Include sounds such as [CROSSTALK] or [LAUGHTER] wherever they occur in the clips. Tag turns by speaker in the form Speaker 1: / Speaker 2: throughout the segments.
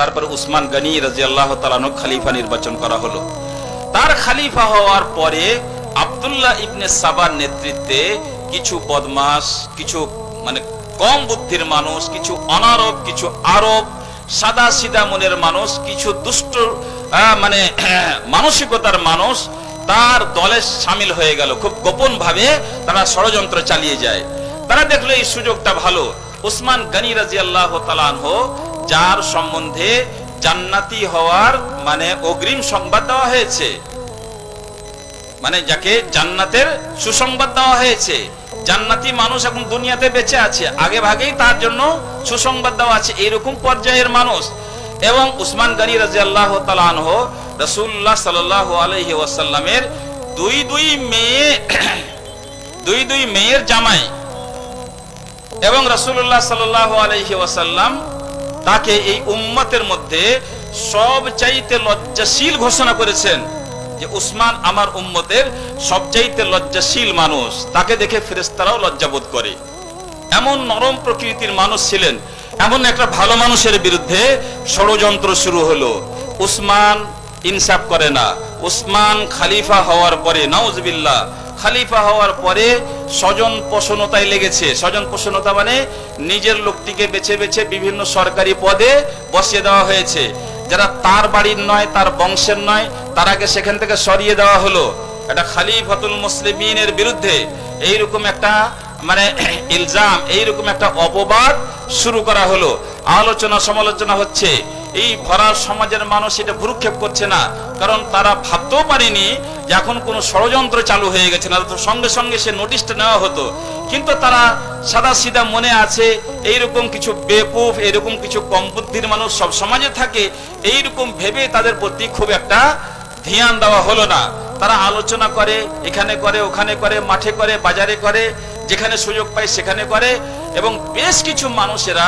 Speaker 1: তারপরে উসমান গনি রাজি আল্লাহ তালানো খালিফা নির্বাচন করা হলো। তার খালিফা হওয়ার পরে আবদুল্লাহ ইবনে সাবার নেতৃত্বে কিছু বদমাস কিছু মানে কম বুদ্ধির মানুষ, কিছু অনারব, কিছু আরব, সাদা সিদা মনের মানুষ, কিছু দুষ্ট মানে [CLEARS THROAT] মানসিকতার মানুষ তার দলে সামিল হয়ে গেল। খুব গোপন ভাবে তারা ষড়যন্ত্র চালিয়ে যায়। তারা দেখল এই সুযোগটা ভালো। উসমান গনি রাজি আল্লাহ তালানহ যার সম্বন্ধে জান্নাতি হওয়ার মানে অগ্রিম সংবাদ দেওয়া হয়েছে। মানে যাকে জান্নাতের সুসংবাদ দেওয়া হয়েছে। জান্নাতি মানুষ এখন দুনিয়াতে বেঁচে আছে। আগে ভাগেই তার জন্য সুসংবাদ দেওয়া আছে। এরকম পর্যায়ের মানুষ। এবং উসমান গনি রাজি আল্লাহ তালানহ রসুল্লাহ সাল আলহি ওয়াসাল্লামের দুই দুই মেয়ে, দুই দুই মেয়ের জামাই। এবং রসুল্লাহ সাল আলহি ওয়াসাল্লাম তাকে এই উম্মতের মধ্যে সব চাইতে লজ্জাশীল ঘোষণা করেছেন যে উসমান আমার উম্মতের সবচাইতে লজ্জাশীল মানুষ। তাকে দেখে ফেরেস্তারাও লজ্জাবোধ করে। এমন নরম প্রকৃতির মানুষ ছিলেন, এমন একটা ভালো মানুষের বিরুদ্ধে ষড়যন্ত্র শুরু হলো। উসমান ইনসাফ করে না। উসমান খালিফা হওয়ার পরে নওজবিল্লাহ খালিফা হওয়ার পরে স্বজন পোষণতায় লেগেছে। স্বজন পোষণতা মানে নিজের লোকটিকে বেছে বেছে বিভিন্ন সরকারি পদে বসিয়ে দেওয়া হয়েছে। যারা তার বাড়ির নয়, তার বংশের নয় তারাকে সেখান থেকে সরিয়ে দেওয়া হলো। এটা খালিফাতুল মুসলিমিনের বিরুদ্ধে এইরকম একটা মানে ইলজাম, এইরকম একটা অপবাদ শুরু করা হলো। আলোচনা সমালোচনা হচ্ছে। এই ভরার সমাজের মানুষ এটা ভুরুক্ষেপ করছে না। কারণ তারা ভাবতেও পারেনি যে এখন কোনো ষড়যন্ত্র চালু হয়ে গেছে, না তো সঙ্গে সঙ্গে সে নোটিশটা নেওয়া হতো। কিন্তু তারা সাদা সিধা মনে আছে, এইরকম কিছু বেকুফ এরকম কিছু কম বুদ্ধির মানুষ সব সমাজে থাকে, এইরকম ভেবে তাদের প্রতি খুব একটা ধ্যান দেওয়া হলো না। তারা আলোচনা করে, এখানে করে, ওখানে করে, মাঠে করে, বাজারে করে, যেখানে সুযোগ পায় সেখানে করে, এবং বেশ কিছু মানুষেরা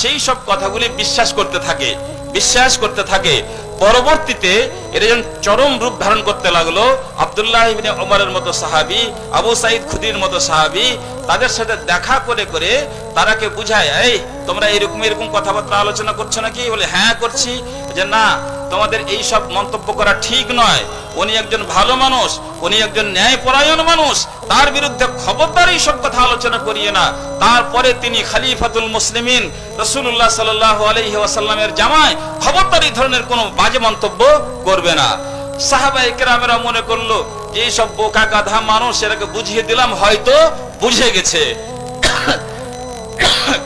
Speaker 1: সেই সব কথাগুলি বিশ্বাস করতে থাকে। বিশ্বাস করতে থাকে। পরবর্তীতে এটা যখন চরম রূপ ধারণ করতে লাগল, আব্দুল্লাহ ইবনে ওমরের মতো সাহাবী, আবু সাইদ খুদির মতো সাহাবী, তাদের সাথে দেখা করে করে তারাকে বুঝায়, এই, তোমরা এরকম এরকম কথাবার্তা আলোচনা করছ নাকি? বলে হ্যাঁ করছি। যে, না, তোমাদের এই সব মন্তব্য করা ঠিক নয়। উনি একজন ভালো মানুষ, উনি একজন ন্যায়পরায়ণ মানুষ, তার বিরুদ্ধে খবরদার এই সব কথা আলোচনা করিয়ে না। তারপরে তিনি খালিফাতুল মুসলিমিন রসুল্লাহ সাল্লাহ আলহি ওয়াসাল্লামের জামায় খবরদার এই ধরনের কোনো বাজে মন্তব্য করবে না। সাহাবা একরামেরা মনে করল যে এইসব বোকা গাধা মানুষ এটাকে বুঝিয়ে দিলাম হয়তো বুঝে গেছে।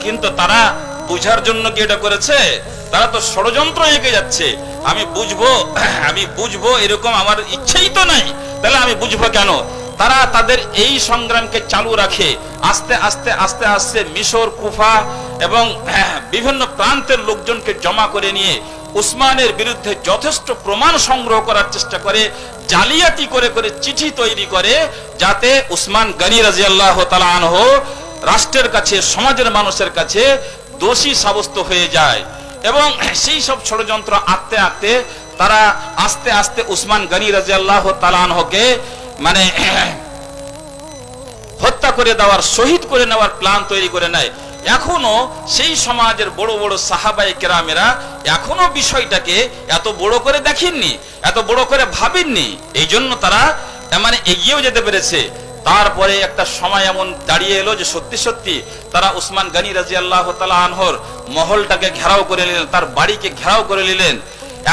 Speaker 1: কিন্তু তারা বুঝার জন্য কি এটা করেছে? তারা তো ষড়যন্ত্র এঁকে যাচ্ছে। আমি বুঝব আমি বুঝব এরকম আমার ইচ্ছেই তো নাই। তাহলে আমি বুঝব কেন? তারা তাদের এই সংগ্রামকে চালু রাখে। আস্তে আস্তে আস্তে আস্তে মিশর কুফা এবং হ্যাঁ, বিভিন্ন প্রান্তের লোকজনকে জমা করে নিয়ে উসমানের বিরুদ্ধে যথেষ্ট প্রমাণ সংগ্রহ করার চেষ্টা করে, জালিয়াতি করে করে চিঠি তৈরি করে, যাতে উসমান গনি রাজিয়াল্লাহ তালা আনহ রাষ্ট্রের কাছে, সমাজের মানুষের কাছে দোষী সাব্যস্ত হয়ে যায়। এবং সেই সব ষড়যন্ত্র আঁকতে আঁকতে তারা আস্তে আস্তে উসমান গনি রাজিয়াল্লাহ তালানহকে মানে হত্যা করে দেওয়ার, শহীদ করে নেওয়ার প্ল্যান তৈরি করে নেয়। এখনও সেই সমাজের বড় বড় সাহাবাই কেরামেরা এখনও বিষয়টাকে এত বড় করে দেখেননি, এত বড় করে ভাবেননি। এই জন্য তারা মানে এগিয়েও যেতে পেরেছে। তারপরে একটা সময় এমন দাঁড়িয়ে এলো যে সত্যি সত্যি তারা উসমান গানি রাজি আল্লাহ আনহর মহলটাকে ঘেরাও করে নিলেন, তার বাড়িকে ঘেরাও করে নিলেন।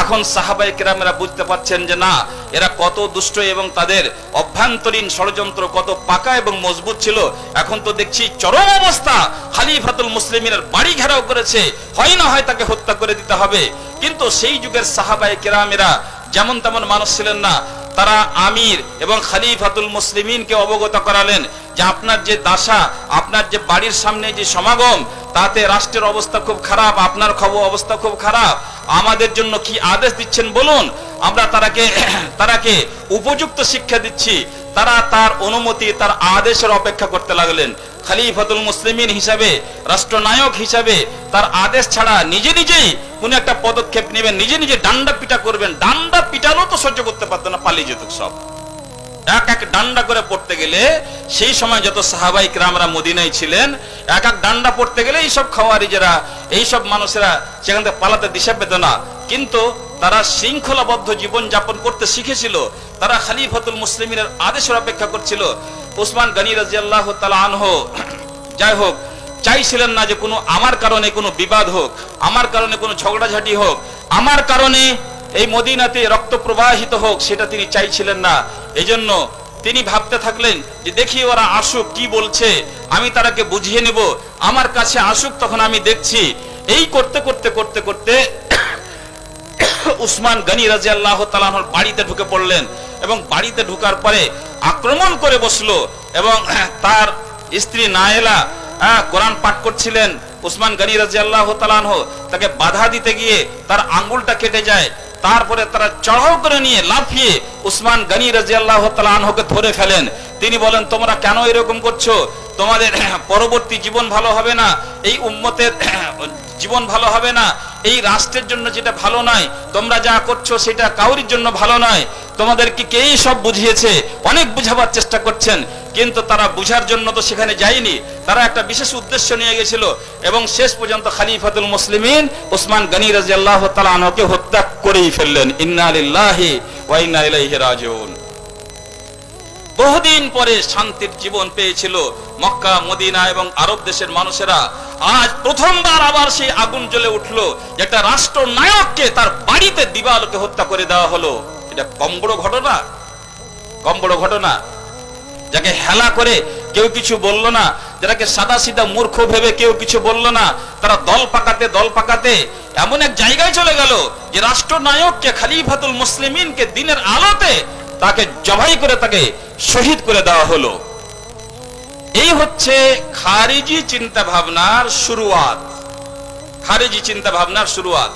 Speaker 1: এখন সাহাবাই কেরামেরা বুঝতে পারছেন যে না, এরা কত দুষ্ট এবং তাদের অভ্যন্তরীণ ষড়যন্ত্র কত পাকা এবং মজবুত ছিল। এখন তো দেখছি চরম অবস্থা। খালিফাতুল মুসলিমের বাড়ি ঘেরাও করেছে। হয় না হয় তাকে হত্যা করে দিতে হবে। কিন্তু সেই যুগের সাহাবাই কেরামেরা যেমন তেমন মানুষ ছিলেন না, তারা আমির এবং খালিফাতুল মুসলিমিনকে অবগত করালেন যে আপনার যে দাসা, আপনার যে বাড়ির সামনে যে সমাগম, তাতে রাষ্ট্রের অবস্থা খুব খারাপ, আপনার খবর অবস্থা খুব খারাপ। আমাদের জন্য কি আদেশ দিচ্ছেন বলুন? আমরা তারাকে তারাকে উপযুক্ত শিক্ষা দিচ্ছি। তারা তার অনুমতি, তার আদেশের অপেক্ষা করতে লাগলেন। খালিফাতুল মুসলিমিন হিসাবে, রাষ্ট্রনায়ক হিসাবে তার আদেশ ছাড়া নিজে নিজেই কোন একটা পদক্ষেপ নেবেন, নিজে নিজে ডান্ডা পিটা করবেন। ডান্ডা পিটানো তো সহ্য করতে পারতো না, পালিয়ে যেত সব। এক এক ডান্ডা করে পড়তে গেলে সেই সময় যত সাহাবাই রামরা মদিনায় ছিলেন, এক এক ডান্ডা পড়তে গেলে এইসব খাওয়ারিজেরা, এইসব মানুষেরা সেখান থেকে পালাতে দিশা পেত না। কিন্তু তারা শৃঙ্খলাবদ্ধ জীবন যাপন করতে শিখেছিল। তারা খালিফাতুল মুসলিমের আদেশের অপেক্ষা করছিল। ওসমান গনি রাজি আল্লাহ আনহ, যাই হোক, চাইছিলেন না যে কোনো আমার কারণে কোনো বিবাদ হোক, আমার কারণে কোনো ঝগড়াঝাটি হোক, আমার কারণে এই মদিনাতে রক্ত প্রবাহিত হোক, সেটা তিনি চাইছিলেন না। এজন্য তিনি ভাবতে থাকলেন যে দেখি ওরা আসুক, কি বলছে, আমি তারাকে বুঝিয়ে নেব। আমার কাছে আসুক, তখন আমি দেখছি। এই করতে করতে করতে করতে [COUGHS] উসমান গনি রাজি আল্লাহ তালাহর বাড়িতে ঢুকে পড়লেন এবং বাড়িতে ঢুকার পরে আক্রমণ করে বসল এবং [COUGHS] তার স্ত্রী নায়েলা কোরআন পাঠ করছিলেন। উসমান গনি রাজি আল্লাহ তালাহ তাকে বাধা দিতে গিয়ে তার আঙ্গুলটা কেটে যায়। তারপরে তারা চড়াও করে নিয়ে লাফিয়ে উসমান গনি রাজি আল্লাহ তালাহকে ধরে ফেলেন। তিনি বলেন, তোমরা কেন এরকম করছ? তোমাদের [CLEARS THROAT] পরবর্তী জীবন ভালো হবে না। এই উম্মতের [CLEARS THROAT] জীবন ভালো হবে না। এই রাষ্ট্রের জন্য যেটা ভালো নয়, তোমরা যা করছ সেটা কাউরির জন্য ভালো নয়। তোমাদেরকে কেই সব বুঝিয়েছে? অনেক বুঝাবার চেষ্টা করছেন। কিন্তু তারা বুঝার জন্য তো সেখানে যায়নি। তারা একটা বিশেষ উদ্দেশ্য নিয়ে গেছিল এবং শেষ পর্যন্ত খালিফাতুল মুসলিমিন ওসমান গনি রাজি আল্লাহ তালাহকে হত্যা করেই ফেললেন। ইন্না লিল্লাহি ওয়া ইন্না ইলাইহি রাজিউন। বহুদিন পরে শান্তির জীবন পেয়েছিল মক্কা, মদিনা এবং আরব দেশের মানুষেরা। আজ প্রথমবার আবার সেই আগুন জ্বলে উঠল। একটা রাষ্ট্র নায়ককে তার বাড়িতে দিবালোকে হত্যা করে দেওয়া হলো। এটা কম বড় ঘটনা। কম বড় ঘটনা। যাকে হেলা করে কেউ কিছু বলল না যাকে সাদা সিধা মূর্খ ভেবে কেউ কিছু বলল না, তারা দল পাকাতে দল পাকাতে এমন এক জায়গায় চলে গেল যে রাষ্ট্রনায়ককে, খালিফাতুল মুসলিমিনকে দিনের আলোতে তাকে জবাই করে তাকে শহীদ করে দেওয়া হলো। এই হচ্ছে খারিজি চিন্তা ভাবনার শুরুয়াত। খারিজি চিন্তা ভাবনার শুরুয়াত।